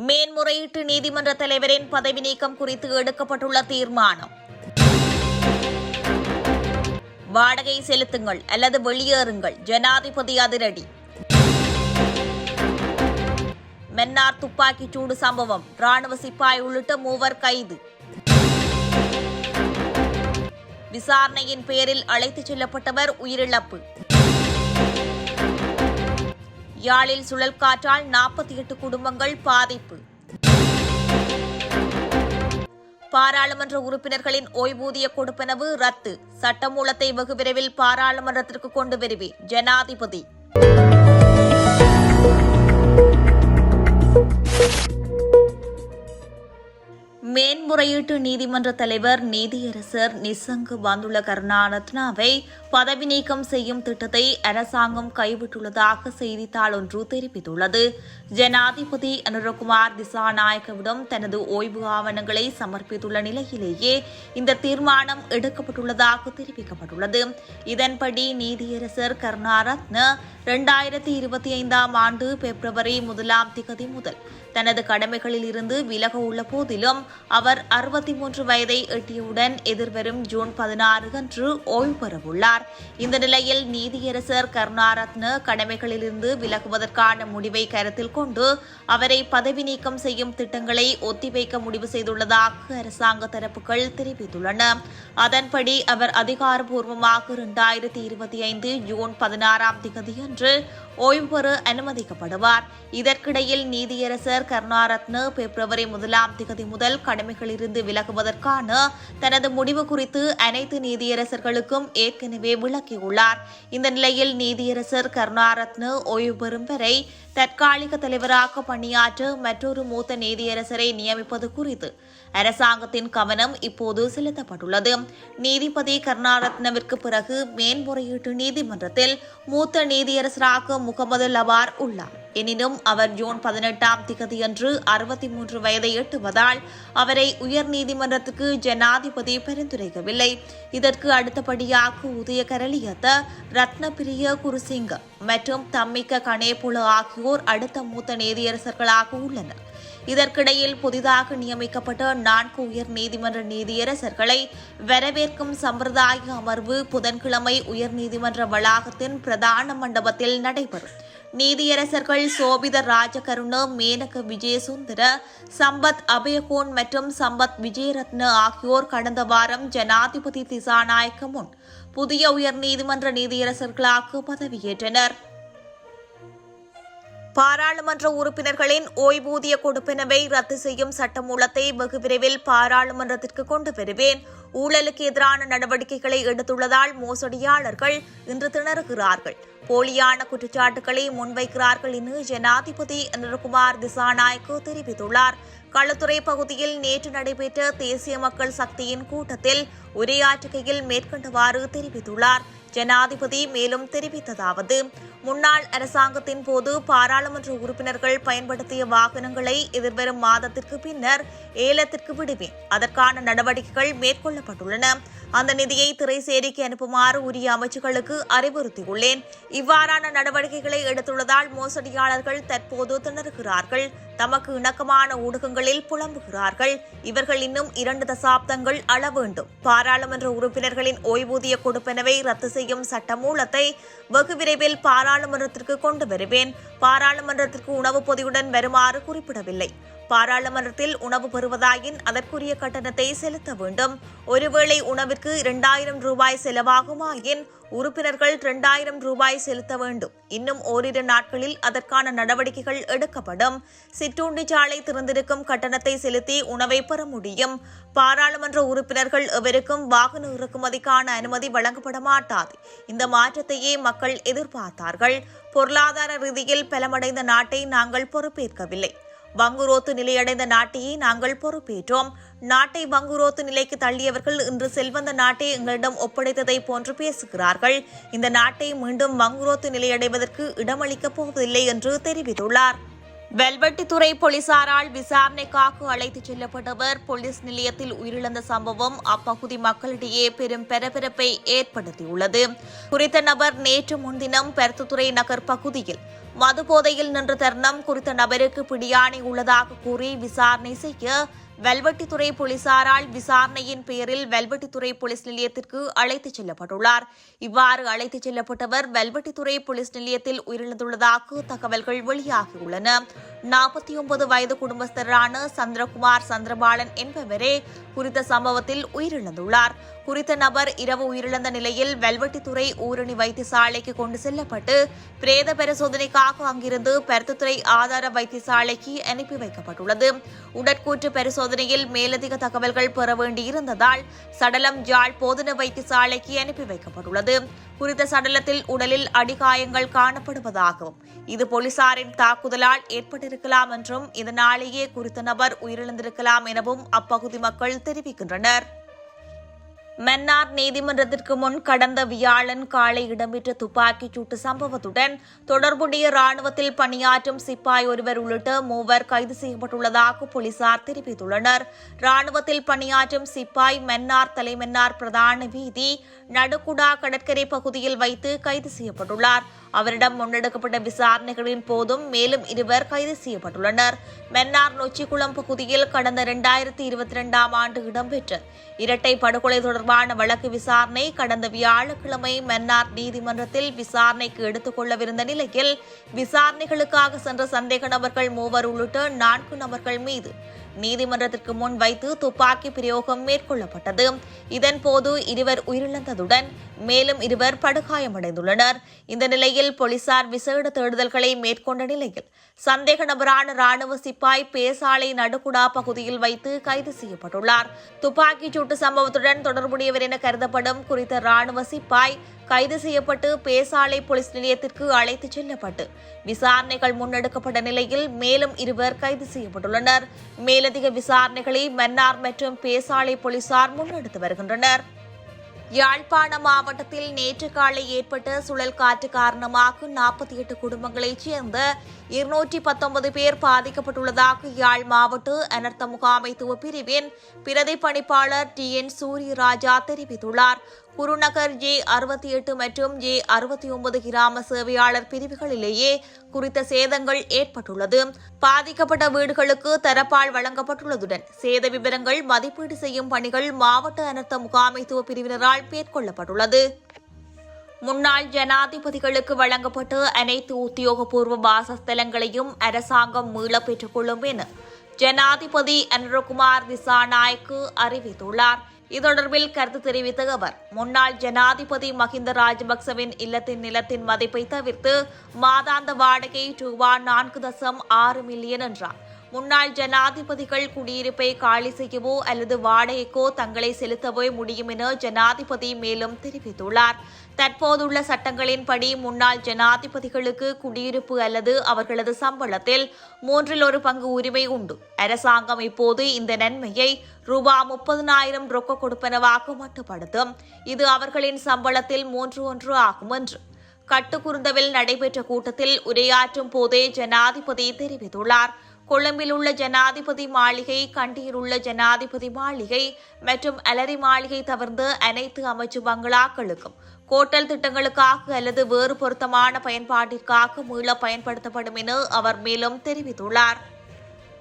மேன்முறையீட்டு நீதிமன்ற தலைவரின் பதவி நீக்கம் குறித்து எடுக்கப்பட்டுள்ள தீர்மானம். வாடகை செலுத்துங்கள் அல்லது வெளியேறுங்கள். ஜனாதிபதி அதிரடி. மென்னார் துப்பாக்கிச் சூடு சம்பவம். ராணுவ சிப்பாய் உள்ளிட்ட மூவர் கைது. விசாரணையின் பேரில் அழைத்துச் செல்லப்பட்டவர் உயிரிழப்பு. யாழில் சுழல் காற்றால் நாற்பத்தி எட்டு குடும்பங்கள் பாதிப்பு. பாராளுமன்ற உறுப்பினர்களின் ஓய்வூதிய கொடுப்பனவு ரத்து. சட்டமூலத்தை வெகு விரைவில் பாராளுமன்றத்திற்கு கொண்டு வருவேன் ஜனாதிபதி. மேன்முறையீட்டு நீதிமன்ற தலைவர் நீதியரசர் நிசங்கு வந்துள்ள கருணாரத்னாவை பதவி நீக்கம் செய்யும் திட்டத்தை அரசாங்கம் கைவிட்டுள்ளதாக செய்தித்தாள் ஒன்று தெரிவித்துள்ளது. ஜனாதிபதி அனுரகுமார் திசாநாயக்கவிடம் தனது ஓய்வு ஆவணங்களை சமர்ப்பித்துள்ள நிலையிலேயே இந்த தீர்மானம் எடுக்கப்பட்டுள்ளதாக தெரிவிக்கப்பட்டுள்ளது. இதன்படி நீதியரசர் கருணாரத்ன இரண்டாயிரத்தி இருபத்தி ஐந்தாம் ஆண்டு பிப்ரவரி முதலாம் திகதி முதல் தனது கடமைகளில் இருந்து விலக உள்ள போதிலும் அவர் அறுபத்தி மூன்று வயதை எட்டியவுடன் எதிர்வரும் ஜூன் பதினாறு அன்று ஓய்வு பெறவுள்ளார். இந்த நிலையில் நீதியரசர் கருணாரத்ன கடமைகளிலிருந்து விலகுவதற்கான முடிவை கருத்தில் கொண்டு அவரை பதவி நீக்கம் செய்யும் திட்டங்களை ஒத்திவைக்க முடிவு செய்துள்ளதாக அரசாங்க தரப்புகள் தெரிவித்துள்ளன. அதன்படி அவர் அதிகாரப்பூர்வமாக இரண்டாயிரத்தி இருபத்தி ஐந்து ஜூன் பதினாறாம் திகதியன்று ஓய்வு பெற அனுமதிக்கப்படுவார். இதற்கிடையில் நீதியரசர் கருணாரத்ன பிப்ரவரி முதலாம் திகதி முதல் கடமைகளிலிருந்து விலகுவதற்கான தனது முடிவு குறித்து அனைத்து நீதியரசர்களுக்கும் ஏற்கனவே விளக்கியுள்ளார். இந்த நிலையில் நீதியரசர் கருணாரத்ன ஓய்வு பெறும் வரை தற்காலிக தலைவராக பணியாற்ற மற்றொரு மூத்த நீதியரசரை நியமிப்பது குறித்து அரசாங்கத்தின் கவனம் இப்போது செலுத்தப்பட்டுள்ளது. நீதிபதி கருணாரத்னவிற்கு பிறகு மேன்முறையீட்டு நீதிமன்றத்தில் மூத்த நீதியரசராக முகமது லபார் உள்ளார். எனினும் அவர் ஜூன் பதினெட்டாம் திகதியன்று அறுபத்தி மூன்று வயதை எட்டுவதால் அவரை உயர்நீதிமன்றத்துக்கு ஜனாதிபதி பரிந்துரைக்கவில்லை. இதற்கு அடுத்தபடியாக உதய கரலியத்த ரத்னபிரிய குருசிங்க மற்றும் தம்மிக்க கணேபுல ஆகியோர் அடுத்த மூத்த நீதியரசர்களாக உள்ளனர். இதற்கிடையில் புதிதாக நியமிக்கப்பட்ட நான்கு உயர் நீதிமன்ற நீதியரசர்களை வரவேற்கும் சம்பிரதாய அமர்வு புதன்கிழமை உயர்நீதிமன்ற வளாகத்தின் பிரதான மண்டபத்தில் நடைபெறும். நீதியரசர்கள் சோபித ராஜகருண மேனக விஜயசுந்தர சம்பத் அபயகோன் மற்றும் சம்பத் விஜயரத்ன ஆகியோர் கடந்த வாரம் ஜனாதிபதி திசாநாயக்க முன் புதிய உயர்நீதிமன்ற நீதியரசர்களாக பதவியேற்றனர். பாராளுமன்ற உறுப்பினர்களின் ஓய்வூதிய கொடுப்பினவை ரத்து செய்யும் சட்டமூலத்தை வெகு விரைவில் பாராளுமன்றத்திற்கு கொண்டு வருவேன். ஊழலுக்கு எதிரான நடவடிக்கைகளை எடுத்துள்ளதால் மோசடியாளர்கள் இன்று திணறுகிறார்கள். போலியான குற்றச்சாட்டுகளை முன்வைக்கிறார்கள் என ஜனாதிபதி அனுர்குமார் திசாநாயக்கு தெரிவித்துள்ளார். களுத்துறை பகுதியில் நேற்று நடைபெற்ற தேசிய மக்கள் சக்தியின் கூட்டத்தில் உரையாற்றுகையில் மேற்கண்டவாறு தெரிவித்துள்ளார். ஜனாதிபதி மேலும் தெரிவித்ததாவது முன்னாள் அரசாங்கத்தின் போது பாராளுமன்ற உறுப்பினர்கள் பயன்படுத்திய வாகனங்களை எதிர்வரும் மாதத்திற்கு பின்னர் ஏலத்திற்கு விடுவேன். அதற்கான நடவடிக்கைகள் மேற்கொள்ளப்பட்டுள்ளன. அந்த நிதியை திரைசேரிக்கு அனுப்புமாறு உரிய அமைச்சுகளுக்கு அறிவுறுத்தியுள்ளேன். இவ்வாறான நடவடிக்கைகளை எடுத்துள்ளதால் மோசடியாளர்கள் தற்போது திணறுகிறார்கள். தமக்கு இணக்கமான ஊடகங்களில் புலம்புகிறார்கள். இவர்கள் இன்னும் இரண்டு தசாப்தங்கள் அள வேண்டும். பாராளுமன்ற உறுப்பினர்களின் ஓய்வூதிய கொடுப்பெனவை ரத்து செய்யும் சட்டமூலத்தை வெகு விரைவில் பாராளுமன்றத்திற்கு கொண்டு வருவேன். பாராளுமன்றத்திற்கு உணவு பொதியுடன் வருமாறு குறிப்பிடவில்லை. பாராளுமன்றத்தில் உணவு பெறுவதாயின் அதற்குரிய கட்டணத்தை செலுத்த வேண்டும். ஒருவேளை உணவிற்கு இரண்டாயிரம் ரூபாய் செலவாகுமாயின் உறுப்பினர்கள் இரண்டாயிரம் ரூபாய் செலுத்த வேண்டும். இன்னும் ஓரிரு நாட்களில் அதற்கான நடவடிக்கைகள் எடுக்கப்படும். சிற்றுண்டி சாலை திறந்திருக்கும் கட்டணத்தை செலுத்தி உணவை பெற முடியும். பாராளுமன்ற உறுப்பினர்கள் எவருக்கும் வாகன இறக்குமதிக்கான அனுமதி வழங்கப்பட மாட்டாது இந்த மாற்றத்தையே மக்கள் எதிர்பார்த்தார்கள். பொருளாதார ரீதியில் பலமடைந்த நாட்டை நாங்கள் பொறுப்பேற்கவில்லை. வங்குரோத்து நிலையடைந்த நாட்டையே நாங்கள் பொறுப்பேற்றோம். நாட்டை வங்குரோத்து நிலைக்கு தள்ளியவர்கள் இன்று செல்வந்த நாட்டை எங்களிடம் ஒப்படைத்ததை போன்று பேசுகிறார்கள். இந்த நாட்டை மீண்டும் வங்குரோத்து நிலையடைவதற்கு இடமளிக்கப் போவதில்லை என்று தெரிவித்துள்ளார். வெல்வெட்டித்துறை போலீசாரால் விசாரணைக்காக அழைத்துச் செல்லப்பட்டவர் போலீஸ் நிலையத்தில் உயிரிழந்த சம்பவம் அப்பகுதி மக்களிடையே பெரும் பரபரப்பை ஏற்படுத்தியுள்ளது. குறித்த நபர் நேற்று முன்தினம் பெருத்துத்துறை நகர் பகுதியில் மது போதையில் நின்ற தருணம் குறித்த நபருக்கு பிடியாணை உள்ளதாக கூறி விசாரணை செய்ய வெல்வெட்டித்துறை போலீசாரால் விசாரணையின் பேரில் வெல்வெட்டித்துறை போலீஸ் நிலையத்திற்கு அழைத்துச் செல்லப்பட்டுள்ளார். இவ்வாறு அழைத்துச் செல்லப்பட்டவர் வெல்வெட்டித்துறை போலீஸ் நிலையத்தில் உயிரிழந்துள்ளதாக தகவல்கள் வெளியாகியுள்ளன. நாற்பத்தி ஒன்பது வயது குடும்பஸ்தரான சந்திரகுமார் சந்திரபாலன் என்பவரே குறித்த சம்பவத்தில் உயிரிழந்துள்ளார். குறித்த நபர் இரவு உயிரிழந்த நிலையில் வெல்வெட்டித்துறை ஊரணி வைத்தியசாலைக்கு கொண்டு செல்லப்பட்டு பிரேத பரிசோதனைக்காக அங்கிருந்து பருத்தத்துறை ஆதார வைத்தியசாலைக்கு அனுப்பி வைக்கப்பட்டுள்ளது. உடற்கூற்று பரிசோதனையில் மேலதிக தகவல்கள் பெற வேண்டியிருந்ததால் சடலம் ஜாழ் போதன வைத்தியசாலைக்கு அனுப்பி வைக்கப்பட்டுள்ளது. குறித்த சடலத்தில் உடலில் அடிகாயங்கள் காணப்படுவதாகவும் இது போலீசாரின் தாக்குதலால் ஏற்பட்டிருக்கலாம் என்றும் இதனாலேயே குறித்த நபர் உயிரிழந்திருக்கலாம் எனவும் அப்பகுதி மக்கள் தெரிவிக்கின்றனர். மன்னார் நீதிமன்றத்திற்கு முன் கடந்த வியாழன் காலை இடம்பெற்ற துப்பாக்கிச் சூட்டு சம்பவத்துடன் தொடர்புடைய ராணுவத்தில் பணியாற்றும் சிப்பாய் ஒருவர் உள்ளிட்ட மூவர் கைது செய்யப்பட்டுள்ளதாக போலீசார் தெரிவித்துள்ளனர். ராணுவத்தில் பணியாற்றும் சிப்பாய் மன்னார் தலைமன்னார் பிரதான வீதி நடுக்குடா கடற்கரை பகுதியில் வைத்து கைது செய்யப்பட்டுள்ளார். அவரிடம் முன்னெடுக்கப்பட்ட விசாரணைகளின் போதும் மேலும் இருவர் கைது செய்யப்பட்டுள்ளனர். மென்னார் நொச்சிக்குளம் பகுதியில் கடந்த இரண்டாயிரத்தி இருபத்தி இரண்டாம் ஆண்டு இடம்பெற்ற இரட்டை படுகொலை தொடர்பான வழக்கு விசாரணை கடந்த வியாழக்கிழமை மென்னார் நீதிமன்றத்தில் விசாரணைக்கு எடுத்துக்கொள்ளவிருந்த நிலையில் விசாரணைகளுக்காக சென்ற சந்தேக நபர்கள் மூவர் உள்ளிட்ட நான்கு நபர்கள் மீது நீதிமன்றத்திற்கு முன் வைத்து துப்பாக்கி பிரயோகம் மேற்கொள்ளப்பட்டது. இதன்போது இருவர் உயிரிழந்ததுடன் மேலும் இருவர் படுகாயமடைந்துள்ளனர். இந்த நிலையில் போலீசார் விசேட தேடுதல்களை மேற்கொண்ட நிலையில் சந்தேக நபரான ராணுவ சிப்பாய் பேசாலை நடுகுடா பகுதியில் வைத்து கைது செய்யப்பட்டுள்ளார். துப்பாக்கிச் சூட்டு சம்பவத்துடன் தொடர்புடையவர் என கருதப்படும் குறித்த ராணுவ சிப்பாய் கைது செய்யப்பட்டு பேசாலை போலீஸ் நிலையத்திற்கு அழைத்துச் செல்லப்பட்டு. விசாரணைகள் முன்னெடுக்கப்பட்ட நிலையில் மேலும் இருவர் கைது செய்யப்பட்டுள்ளனர். மேலதிக விசாரணைகளை மன்னார் மற்றும் பேசாலை போலீசார் முன்னெடுத்து வருகின்றனர். யாழ்ப்பாண மாவட்டத்தில் நேற்று காலை ஏற்பட்ட சுழல் காற்று காரணமாக நாற்பத்தி எட்டு குடும்பங்களைச் சேர்ந்த இருநூற்றி பத்தொன்பது பேர் பாதிக்கப்பட்டுள்ளதாக யாழ் மாவட்ட அனர்த்த முகாமைத்துவ பிரிவின் பிரதி பணிப்பாளர் டி என் சூரியராஜா தெரிவித்துள்ளார். குருநகர் ஜே அறுபத்தி எட்டு மற்றும் ஜே அறுபத்தி ஒன்பது கிராம சேவையாளர் பிரிவுகளிலேயே குறித்த சேதங்கள் ஏற்பட்டுள்ளது. பாதிக்கப்பட்ட வீடுகளுக்கு தரப்பால் வழங்கப்பட்டுள்ளதுடன் சேத விவரங்கள் மதிப்பீடு செய்யும் பணிகள் மாவட்ட அனர்த்த முகாமைத்துவ பிரிவினரால் மேற்கொள்ளப்பட்டுள்ளது. முன்னாள் ஜனாதிபதிகளுக்கு வழங்கப்பட்ட அனைத்து உத்தியோகபூர்வ வாசஸ்தலங்களையும் அரசாங்கம் மீள பெற்றுக்கொள்ளும் என ஜனாதிபதி அனுரகுமார் திசாநாயக்கு அறிவித்துள்ளார். இது தொடர்பில் கருத்து தெரிவித்த அவர் முன்னாள் ஜனாதிபதி மஹிந்த ராஜபக்சவின் இல்லத்தின் நிலத்தின் மதிப்பை தவிர்த்து மாதாந்த வாடகை ரூபா நான்கு தசம் ஆறு மில்லியன் என்றார். முன்னாள் ஜனாதிபதிகள் குடியிருப்பை காலி செய்யவோ அல்லது வாடகைக்கோ தங்களை செலுத்தவோ முடியும் என ஜனாதிபதி மேலும் தெரிவித்துள்ளார். தற்போதுள்ள சட்டங்களின்படி முன்னாள் ஜனாதிபதிகளுக்கு குடியிருப்பு அல்லது அவர்களது சம்பளத்தில் மூன்றில் ஒரு பங்கு உரிமை உண்டு. அரசாங்கம் இப்போது இந்த நன்மையை ரூபா முப்பதினாயிரம் ரொக்க கொடுப்பனவாக மட்டுப்படுத்தும். இது அவர்களின் சம்பளத்தில் மூன்று ஒன்று ஆகும் என்று. கட்டுக்குருந்தவில் நடைபெற்ற கூட்டத்தில் உரையாற்றும் போதே ஜனாதிபதி தெரிவித்துள்ளார். கொழும்பில் உள்ள ஜனாதிபதி மாளிகை கண்டியில் உள்ள ஜனாதிபதி மாளிகை மற்றும் அலரி மாளிகை தவிர்த்து அனைத்து அமைச்சு பங்களாக்களுக்கும் கோட்டல் திட்டங்களுக்காக அல்லது வேறு பொருத்தமான பயன்பாட்டிற்காக மீள பயன்படுத்தப்படும் என அவர் மேலும் தெரிவித்துள்ளார்.